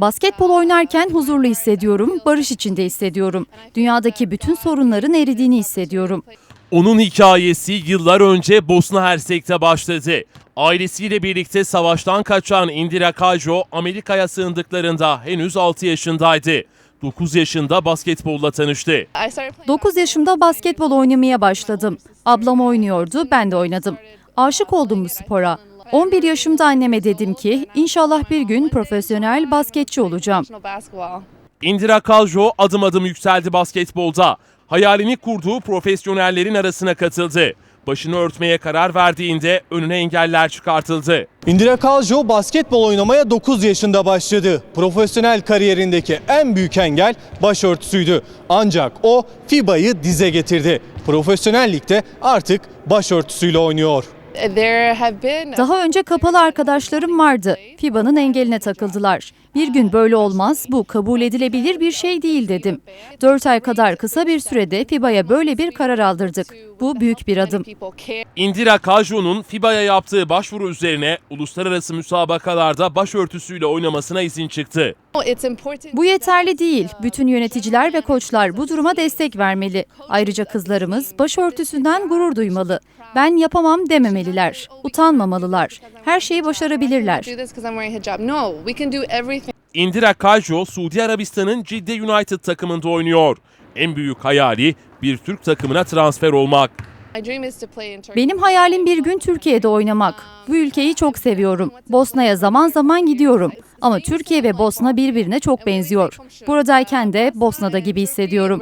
Basketbol oynarken huzurlu hissediyorum, barış içinde hissediyorum. Dünyadaki bütün sorunların eridiğini hissediyorum. Onun hikayesi yıllar önce Bosna Hersek'te başladı. Ailesiyle birlikte savaştan kaçan Indira Kajro Amerika'ya sığındıklarında henüz 6 yaşındaydı. 9 yaşında basketbolla tanıştı. 9 yaşımda basketbol oynamaya başladım. Ablam oynuyordu, ben de oynadım. Aşık oldum bu spora. 11 yaşımda anneme dedim ki inşallah bir gün profesyonel basketçi olacağım. Indira Kajro adım adım yükseldi basketbolda. Hayalini kurduğu profesyonellerin arasına katıldı. Başını örtmeye karar verdiğinde önüne engeller çıkartıldı. Indira Kaljo basketbol oynamaya 9 yaşında başladı. Profesyonel kariyerindeki en büyük engel başörtüsüydü. Ancak o FIBA'yı dize getirdi. Profesyonel ligde artık başörtüsüyle oynuyor. Daha önce kapalı arkadaşlarım vardı. FIBA'nın engeline takıldılar. Bir gün böyle olmaz, bu kabul edilebilir bir şey değil dedim. 4 ay kadar kısa bir sürede FIBA'ya böyle bir karar aldırdık. Bu büyük bir adım. Indira Kajro'nun FIBA'ya yaptığı başvuru üzerine uluslararası müsabakalarda başörtüsüyle oynamasına izin çıktı. Bu yeterli değil. Bütün yöneticiler ve koçlar bu duruma destek vermeli. Ayrıca kızlarımız başörtüsünden gurur duymalı. Ben yapamam dememeliler. Utanmamalılar. Her şeyi başarabilirler. Indira Kajro, Suudi Arabistan'ın Cidde United takımında oynuyor. En büyük hayali bir Türk takımına transfer olmak. Benim hayalim bir gün Türkiye'de oynamak. Bu ülkeyi çok seviyorum. Bosna'ya zaman zaman gidiyorum. Ama Türkiye ve Bosna birbirine çok benziyor. Buradayken de Bosna'da gibi hissediyorum.